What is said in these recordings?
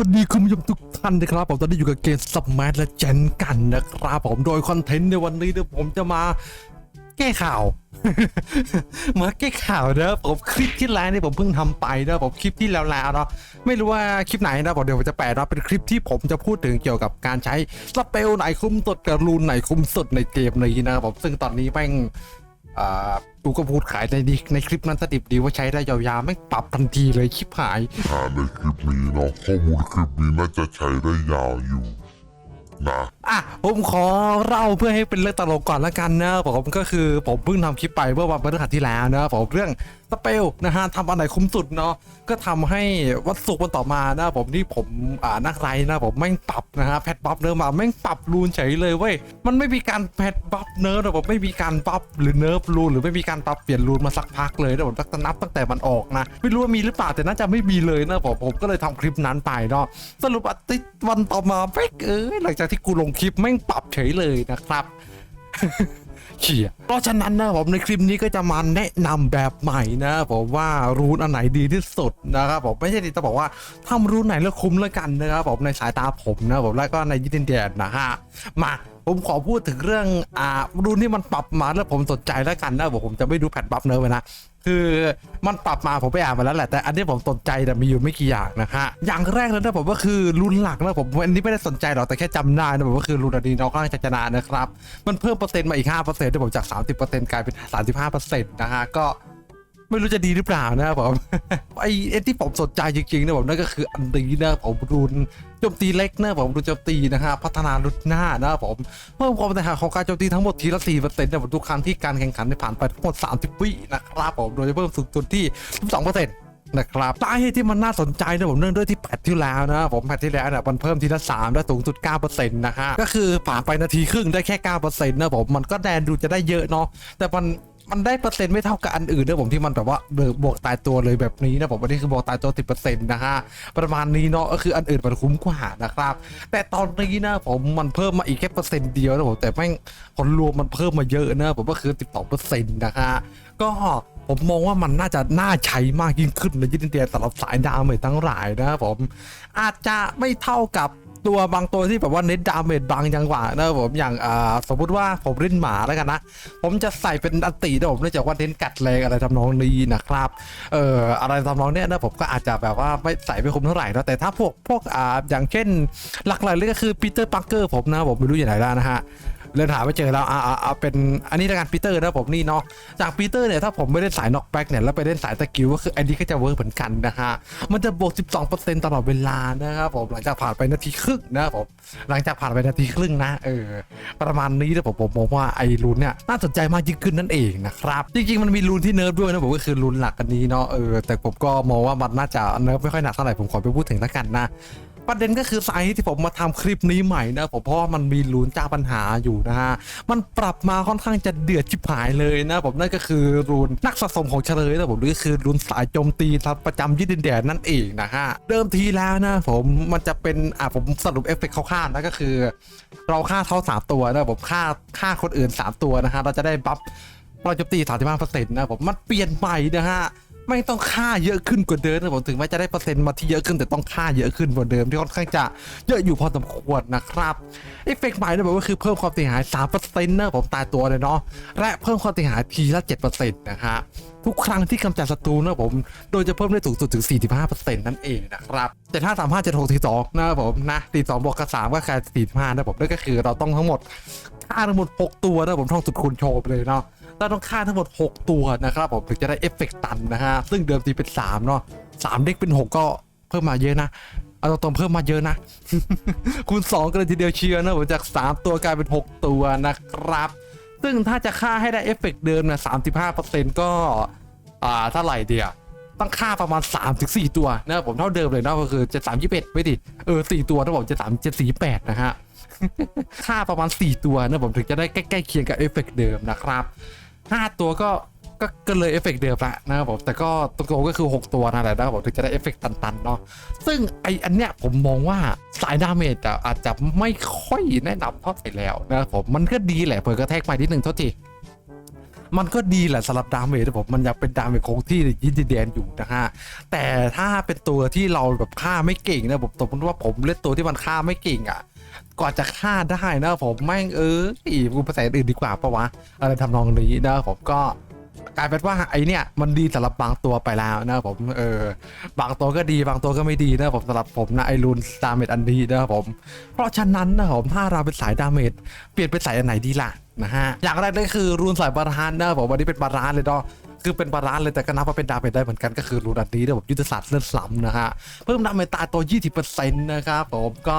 วัสดีคุณผู้ชมทุกท่านนะครับผมตอนนี้อยู่กับเกมสมัทและเจนกันนะครับผมโดยคอนเทนต์ในวันนี้เนี่ยผมจะมาแก้ข่าว มาแก้ข่าวนะผมคลิปที่แล้วเนี่ยผมเพิ่งทำไปนะผมคลิปที่แล้วแล้วเนาะไม่รู้ว่าคลิปไหนนะผมเดี๋ยวผมจะแปลนะเป็นคลิปที่ผมจะพูดถึงเกี่ยวกับการใช้สเปลไหนคุ้มสุดกับรูนไหนคุ้มสุดในเกมนี้นะครับผมซึ่งตอนนี้แม่ง อ่ากูก็พูดขายในดีในคลิปนั้นสดิบดีว่าใช้ได้ยาวๆไม่ปรับทันทีเลยคลิปหาย หาในคลิปนี้เนาะข้อมูลคลิปนี้น่าจะใช้ได้ยาวอยู่นะอะผมขอเล่าเพื่อให้เป็นเรื่องตลกก่อนละกันนะผมก็คือผมเพิ่งทำคลิปไปเมื่อวันพฤหัสที่แล้วนะผมเรื่องสเปลนะฮะทำอันไหนคุ้มสุดเนาะก็ทำให้วันศุกร์วันต่อมานะผมที่ผมอ่านักไรนะผมแม่งปรับนะฮะแพทบัฟเนิร์ฟมาแม่งปรับรูนเฉยเลยเว้ยมันไม่มีการแพทบัฟเนิร์ฟนะผมไม่มีการบัฟหรือเนิร์ฟรูนหรือไม่มีการปรับเปลี่ยนรูนมาสักพักเลยนะผมตั้งนับตั้งแต่มันออกนะไม่รู้ว่ามีหรือเปล่าแต่น่าจะไม่มีเลยนะผมผมก็เลยทำคลิปนั้นไปเนาะสรุปอาทิตย์วันต่อมาเป๊กเอ้ยหลังจากที่กูลงคลิปแม่งปรับเฉยเลยนะครับเขี่ยเพราะฉะนั้นนะผมในคลิปนี้ก็จะมาแนะนำแบบใหม่นะผมว่ารูนอันไหนดีที่สุดนะครับผมไม่ใช่จะบอกว่าทำรูนไหนแล้วคุ้มแล้วกันนะครับผมในสายตาผมนะผมแล้วก็ในยินเดียนนะฮะมาผมขอพูดถึงเรื่องอ่ารูนที่มันปรับมาแล้วผมสนใจแล้วกันนะผมจะไม่ดูแพทบัฟเนอร์ไปนะ คือมันปรับมาผมไปอ่านมาแล้วแหละแต่อันที่ผมสนใจแต่มีอยู่ไม่กี่อย่างนะฮะอย่างแรกเลยนะผมก็คือรุ่นหลักนะผมอันนี้ไม่ได้สนใจหรอกแต่แค่จำได้นะผมก็คือรุ่นอดีน้อกร่างจัจนานะครับมันเพิ่มเปอร์เซ็นต์มาอีก5%เปอร์เซ็นต์ที่ผมจาก 30%กลายเป็น 35%เปอร์เซ็นต์นะฮะก็ไม่รู้จะดีหรือเปล่านะครับผมไอไอ้ที่ผมสนใจจริงๆนะผมนั่นก็คืออันนี้นะผมรุน โจมตีเล็กนะผมรุนโจมตีนะฮะพัฒนารุนหน้านะครับผมเพิ่มความแตกต่างของการโจมตีทั้งหมดทีละ4%นะผมทุกครั้งที่การแข่งขันได้ผ่านไปทั้งหมด30วินะครับผมโดยจะเพิ่มสูงสุดที่12%นต์นะครับสาเหตุที่มันน่าสนใจนะผมเนื่องด้วยที่แพทที่แล้วนะผมแพทที่แล้วเนี่ยมันเพิ่มทีละ3ได้สูงสุด9%นะฮะก็คือผ่านไปนาทีครึ่งได้แค่9%นะผมมันก็แดนดูจะได้เยอะเนาะแต่มัน มันได้เปอร์เซ็นต์ไม่เท่ากับอันอื่นนะผมที่มันแบบว่าเบิกบวกตายตัวเลยแบบนี้นะผมอันนี้คือบวกตายตัวสิบเปอร์เซ็นต์นะฮะประมาณนี้เนาะก็คืออันอื่นมันคุ้มกว่านะครับ แต่ตอนนี้นะผมมันเพิ่มมาอีกแค่เปอร์เซ็นต์เดียวนะผมแต่แม่งผลรวมมันเพิ่มมาเยอะนะผมก็คือสิบสองเปอร์เซ็นต์นะฮะก็ผมมองว่ามันน่าจะน่าใช้มากยิ่งขึ้นในยินเดียสำหรับสายดาวเมจทั้งหลายนะครับผมอาจจะไม่เท่ากับ ตัวบางตัวที่แบบว่าเน้นดาเมจบางจังหวะนะครับผมอย่างอ่าสมมุติว่าผมเล่นหมาแล้วกันนะ ผมจะใส่เป็นอัตินะผมเนื่องจากว่าเน้นกัดแรงอะไรทำนองนี้นะครับเอ่ออะไรทำนองเนี้ยนะผมก็อาจจะแบบว่าไม่ใส่ไม่คุ้มเท่าไหร่นะแต่ถ้าพวกพวกอ่าอย่างเช่นหลักๆเลยก็คือปีเตอร์ปังเกอร์ผมนะผมไม่รู้อยู่ไหนแล้วนะฮะเริ่มหาไม่เจอแล้วอ่าอ่าเอาเป็นอันนี้ละกันปีเตอร์นะผมนี่เนาะจากปีเตอร์เนี่ยถ้าผมไม่ได้สายน็อกแบ็กเนี่ยแล้วไปเล่นสายตะกิ้วก็คืออันนี้ก็จะเวิร์กเหมือนกันนะฮะมันจะบวก 12%ตลอดเวลานะครับผมหลังจากผ่านไปนาทีครึ่งนะครับผมหลังจากผ่านไปนาทีครึ่งนะเออประมาณนี้นะผมผมมองว่าไอ้รูนเนี่ยน่าสนใจมากยิ่งขึ้นนั่นเองนะครับจริงๆมันมีรุนที่เนิร์ฟด้วยนะผมก็คือรุนหลักอันนี้เนาะเออแต่ผมก็มองว่ามันน่าจะเนิร์ฟไม่ค่อยหนักเท่าไหร่ผมขอไปพูดถึงแล้วกันนะ ประเด็นก็คือสาเหตุที่ผมมาทำคลิปนี้ใหม่นะผมเพราะว่ามันมีรูนเจ้าปัญหาอยู่นะฮะมันปรับมาค่อนข้างจะเดือดชิบหายเลยนะผมนั่นก็คือรูนนักสะสมของเฉลยนะผมนี่คือรูนสายโจมตีประจำยึดดินแดนนั่นเองนะฮะเดิมทีแล้วนะผมมันจะเป็นอะผมสรุปเอฟเฟกต์คร่าวๆนะก็คือ เราฆ่าเท่าสามตัวนะผมฆ่าฆ่าคนอื่น 3 ตัวนะฮะเราจะได้บัฟเราจะตีสามสิบห้าเปอร์เซ็นต์นะผมมันเปลี่ยนใหม่นะฮะ ไม่ต้องฆ่าเยอะขึ้นกว่าเดิมนะผมถึงแม้จะได้เปอร์เซ็นต์มาที่เยอะขึ้นแต่ต้องฆ่าเยอะขึ้นกว่าเดิมที่ค่อนข้างจะเยอะอยู่พอสมควรนะครับเอฟเฟกต์ใหม่นะผมก็คือเพิ่มความเสียหาย3%เปอร์เซ็นต์นะผมตายตัวเลยเนาะและเพิ่มความเสียหายทีละ7%นะฮะทุกครั้งที่กำจัดศัตรูนะผม โดยจะเพิ่มได้สูงสุดถึง 45%นั่นเองนะครับ แต่ถ้าสามารถจะถกทีสองนะผมนะทีสองบวกกับสามก็กลาย45นะผมนั่นก็คือเราต้องทั้งหมดฆ่าทั้งหมด 6 ตัวนะผมท่องสุดคูณโชว์ไปเลยเนาะ เราต้องฆ่าทั้งหมด 6 ตัวนะครับผมถึงจะได้เอฟเฟกต์ตันนะฮะซึ่งเดิมทีเป็น3เนาะ3เด็กเป็น 6 ก็เพิ่มมาเยอะนะเอาตรงๆเพิ่มมาเยอะนะ คูณ2กันเลยทีเดียวเชียร์นะผมจาก 3 ตัวกลายเป็น 6 ตัวนะครับ ซึ่งถ้าจะฆ่าให้ได้เอฟเฟกต์เดิมนะ35%ก็อ่าเท่าไหร่เดียวต้องฆ่าประมาณ 3-4 ตัวนะครับผมเท่าเดิมเลยเนาะก็คือจะ3 21ไม่ดิเออ4ตัวนะผมจะ3 7 4 8นะฮะค่าประมาณ 4 ตัวนะผมถึงจะได้ใกล้ๆเคียงกับเอฟเฟกต์เดิมนะครับ 5ตัวก็ก็ก็เลยเอฟเฟกต์เดิมละนะครับผมแต่ก็ตรงๆก็คือ 6 ตัวนั่นแหละนะครับผมถึงจะได้เอฟเฟกต์ตันๆเนาะซึ่งไออันเนี้ยผมมองว่าสายดาเมจอะอาจจะไม่ค่อยแนะนำเท่าไหร่แล้วนะครับผมมันก็ดีแหละเปิดกระแทกไปนิดหนึ่งเท่าทีมันก็ดีแหละสำหรับดาเมจนะผมมันยังเป็นดาเมจคงที่ยินดีแดนอยู่นะฮะแต่ถ้าเป็นตัวที่เราแบบฆ่าไม่เก่งนะผมสมมติว่าผมเล่นตัวที่มันฆ่าไม่เก่งอะ ก่อนจะฆ่าได้นะผมแม่งเอออีกูภาษาอื่นดีกว่าปะวะอะไรทำนองนี้นะผมก็กลายเป็นว่าไอเนี่ยมันดีสำหรับบางตัวไปแล้วนะผมเออบางตัวก็ดีบางตัวก็ไม่ดีนะผมสำหรับผมนะไอรูนดาเมจอันดีนะผม เพราะฉะนั้นนะผมถ้าเราเป็นสายดาเมจเปลี่ยนเป็นสายอันไหนดีล่ะนะฮะอย่างแรกเลยคือรูนสายบาลานนะผมวันนี้เป็นบาลานเลยเนาะคือเป็นบาลานเลยแต่ก็นับว่าเป็นดาเมจได้เหมือนกันก็คือรูนอันนี้นะผมยุทธศาสตร์เลื่อนล้ำนะฮะเพิ่มดาเมจตายตัว 20%นะครับผมก็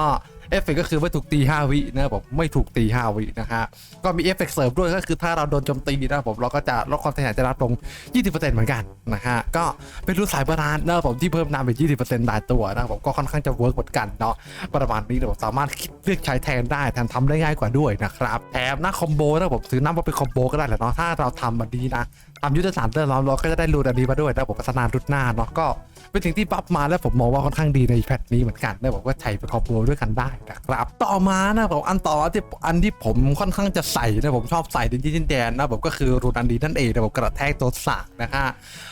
เอฟเฟกต์ก็คือไม่ถูกตี 5 วินะครับผมไม่ถูกตี 5 วินะฮะก็มีเอฟเฟกต์เสริมด้วยก็คือถ้าเราโดนโจมตีนะครับผมเราก็จะลดความเสียหายจะลดลง 20%เหมือนกันนะฮะก็เป็นรูนสายบาลานนะครับผมที่เพิ่มดาเมจ20%ได้ตัวนะครับผมก็ค่อนข้างจะเวิร์กเหมือนกันเนาะประมาณนี้เดี๋ยวผมสามารถเลือกใช้แทนได้แทนทำได้ง่ายกว่าด้วยนะครับแถมหน้าคอมโบนะผมถือนับว่าเป็นคอมโบก็ได้แหละเนาะถ้าเราทำแบบนี้นะทำยุทธศาสตร์เดินเราเราก็จะได้รูดอันนี้มาด้วยนะผมพัฒนารุดหน้าเนาะก็ เป็นสิ่งที่บัฟมาแล้วผมมองว่าค่อนข้างดีในแพทนี้เหมือนกันนะบอกว่าใช้ไป็นคอมโบด้วยกันได้นะครับต่อมานะผมอันต่อที่อันที่ผมค่อนข้างจะใส่นะผมชอบใส่ในดินแดนนะผมก็คือรูนอันดีนั่นเองนะผมกระแทกตัวสากนะฮะ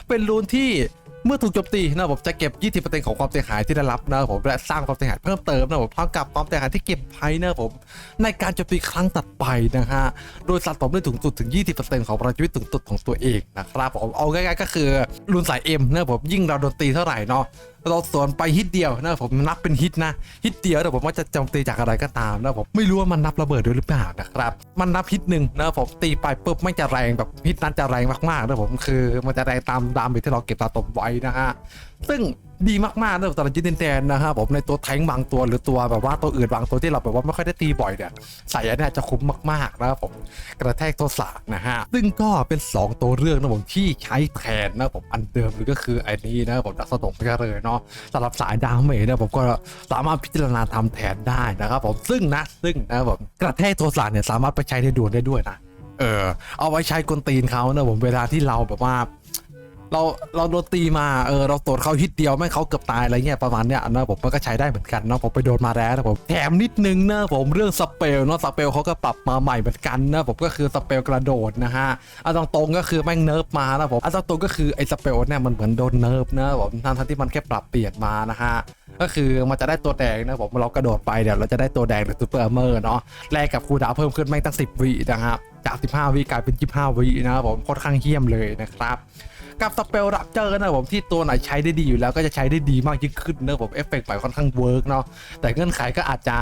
เป็นรูนที่ เมื่อถูกโจมตีนะผมจะเก็บ 20%ของความเสียหายที่ได้รับนะผมและสร้างความเสียหายเพิ่มเติมนะผมพร้อมกับความเสียหายที่เก็บไว้นะผมในการโจมตีครั้งตัดไปนะฮะโดยสะสมได้ถึงสุดถึง 20%ของพลังชีวิตถึงสุดของตัวเองนะครับผมเอาง่ายๆก็คือรุนสายเอ็มนะผมยิ่งเราโดนตีเท่าไหร่เนาะเราสวนไปฮิตเดียวนะผมนับเป็นฮิตนะฮิตเดียวแต่ผมว่าจะโจมตีจากอะไรก็ตามนะผมไม่รู้ว่ามันนับระเบิดด้วยหรือเปล่านะครับมันนับฮิตหนึ่งนะผมตีไปปุ๊บไม่จะแรงแบบฮิตนั้นจะแรงมากๆนะผมคือมันจะแรงตามดาเมจที่เราเก็บสะสมไว้นะฮะ ซึ่งดีมากๆนะสำหรับจินเดนแดนนะครับผมในตัวแทงบางตัวหรือตัวแบบว่าตัวอื่นบางตัวที่เราแบบว่าไม่ค่อยได้ตีบ่อยเนี่ยใส่อันเนี้ยจะคุ้มมากๆนะครับผมกระแทกตัวสากนะฮะซึ่งก็เป็น 2 ตัวเรื่องนะผมที่ใช้แทนนะผมอันเดิมหรือก็คือไอ้นี้นะผมดักสะดงไปเลยเนาะสำหรับสายดาวเมจนะผมก็สามารถพิจารณาทำแทนได้นะครับผมซึ่งนะซึ่งนะผมกระแทกตัวสากเนี่ยสามารถไปใช้ในดวลได้ด้วยนะเออเอาไว้ใช้กลตีนเขานะผมเวลาที่เราแบบว่า เราเราโดนตีมาเออเราตรวจเขาฮิตเดียวไม่งเขาเกือบตายอะไรเงี้ยประมาณเนี้ยนะผมมันก็ใช้ได้เหมือนกันเนาะผมไปโดนมาแล้วนะผมแถมนิดนึงนะผมเรื่องสเปลเนาะสเปลเขาก็ปรับมาใหม่เหมือนกันนะผมก็คือสเปลกระโดดนะฮะเอาตรงๆก็คือแม่งเนิร์ฟมานะผมเอาตรงๆก็คือไอ้สเปลเนี่ยมันเหมือนโดนเนิร์ฟนะผมทั้งที่มันแค่ปรับเปลี่ยนมานะฮะก็คือมันจะได้ตัวแดงนะผมเรากระโดดไปเดี๋ยวเราจะได้ตัวแดงหรือซูเปอร์เมอร์เนาะแลกกับคูดาวเพิ่มขึ้นแม่งตั้ง10วินะครับจาก 15 วิกลายเป็น 25 วินะครับผมค่อนข้างเยี่ยมเลยนะครับ กับสเปลรับเจอนะผมที่ตัวไหนใช้ได้ดีอยู่แล้วก็จะใช้ได้ดีมากยิ่งขึ้นนะผมเอฟเฟกต์ใหม่ค่อนข้างเวิร์กเนาะแต่เงื่อนไขก็อาจจะ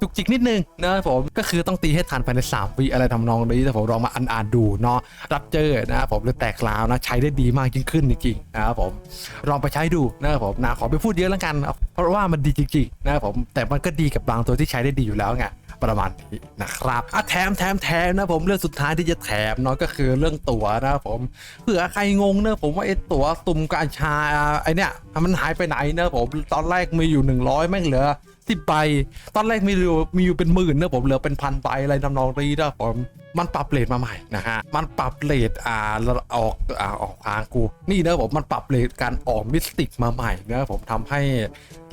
จุกจิกนิดนึงนะผมก็คือต้องตีให้ทันภายใน3วิอะไรทำนองนี้แต่ผมลองมาอ่านอ่านดูเนาะรับเจอนะผมเลยแตกลาวนะใช้ได้ดีมากยิ่งขึ้นจริงๆนะครับผมลองไปใช้ดูนะครับผมนะขอไปพูดเยอะแล้วกัน เพราะว่ามันดีจริงๆนะครับผมแต่มันก็ดีกับบางตัวที่ใช้ได้ดีอยู่แล้วไง ประมาณนี้นะครับอะแถมแถมแถมนะผมเรื่องสุดท้ายที่จะแถมเนาะก็คือเรื่องตั๋วนะครับผมเผื่อใครงงเนะผมว่าไอ้ตั๋วตุ่มกาชาไอเนี้ยมันหายไปไหนเนะผมตอนแรกมีอยู่ 100แม่งเหลือสิบใบ ตอนแรกมีอยู่มีอยู่เป็นหมื่นนะผมเหลือเป็นพันใบอะไรทำนองนี้นะผมมันปรับเลทมาใหม่นะฮะ มันปรับเลทอ่าออกอ่าออกทางกู นี่นะผมมันปรับเลทการออกมิสติกมาใหม่นะผมทำให้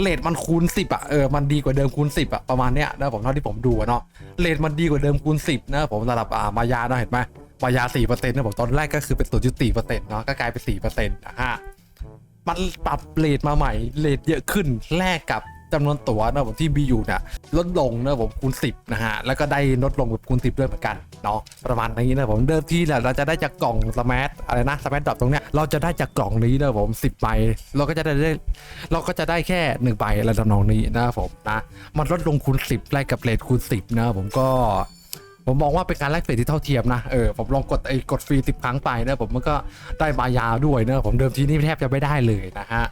เลทมันคูณ10อะเออมันดีกว่าเดิมคูณ10อะประมาณเนี้ยนะผมเท่าที่ผมดูเนาะเลทมันดีกว่าเดิมคูณ10นะผมสำหรับอ่ามายานะเห็นไหมมายา4%นต์นะผมตอนแรกก็คือเป็นตัวจุด4%เซ็นต์เนาะก็กลายเป็น4%นะฮะมันปรับเลทมาใหม่เลทเยอะขึ้นแลกกับ จำนวนตั๋วนะผมที่มีอยู่เนี่ยลดลงนะผมคูณ 10นะฮะแล้วก็ได้ลดลงแบบคูณ 10ด้วยเหมือนกันเนาะประมาณนี้นะผมเดิมที่เนี่ยเราจะได้จากกล่องสมาร์ทอะไรนะสมาร์ทดรอปตรงเนี้ยเราจะได้จากกล่องนี้นะผม10ใบเราก็จะได้ เราก็จะได้แค่หนึ่งใบอะไรทำนองนี้นะครับผมนะมันลดลงคูณ 10ไล่กับเลทคูณ 10นะผมก็ ผมมองว่าเป็นการแลกเปลี่ยนที่เท่าเทียมนะเออผมลองกดไอ้กดฟรีสิบครั้งไปนะผมมันก็ได้มายาด้วยนะผมเดิมทีนี่แทบจะไม่ได้เลยนะฮะ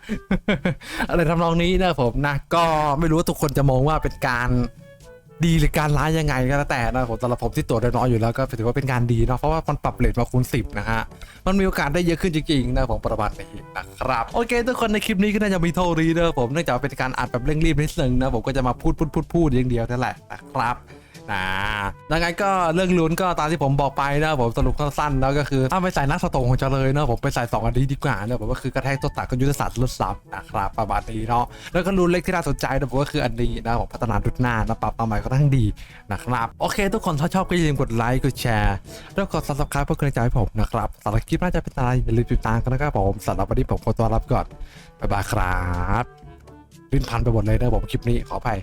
อะไรทำนองนี้นะผมนะก็ไม่รู้ว่าทุกคนจะมองว่าเป็นการดีหรือการร้ายยังไงก็แล้วแต่นะผมสำหรับผมที่ตัวน้อยอยู่แล้วก็ถือว่าเป็นการดีเนาะเพราะว่ามันปรับเลทมาคูณ10 นะฮะ มันมีโอกาสได้เยอะขึ้นจริงๆนะผมประมาณนี้นะครับ โอเค ทุกคนในคลิปนี้ก็น่าจะมีเท่านี้นะผมเนื่องจากเป็นการอัดแบบเร่งรีบนิดนึงนะผมก็จะมาพูดพูดพูดพูดอย่างเดียวนั่นแหละนะครับ นะดังนั้นก็เรื่องลุ้นก็ตามที่ผมบอกไปนะผมสรุปสั้นๆแล้วก็คือถ้าไม่ใส่นักสโตงของเจริญนะผมไปใส่สองอันนี้ดีกว่านะผมก็คือกระแทกตัวตัดกับยุทธศาสตร์ลดซับนะครับประมาณนี้เนาะแล้วก็ลุ้นเล็กที่น่าสนใจนะผมก็คืออันนี้นะผมพัฒนาดุดหน้านะปรับมาใหม่ก็ทั้งดีนะครับโอเคทุกคนถ้าชอบก็อย่าลืมกดไลค์กดแชร์แล้วกด subscribe เพื่อกำลังใจให้ผมนะครับสำหรับคลิปน่าจะเป็นอะไรอย่าลืมติดตามกันนะครับผมสำหรับวันนี้ผมขอตัวลาไปก่อนบ๊ายบายครับลิ้นพันไปหมดเลยนะผมคลิปนี้ขออภัย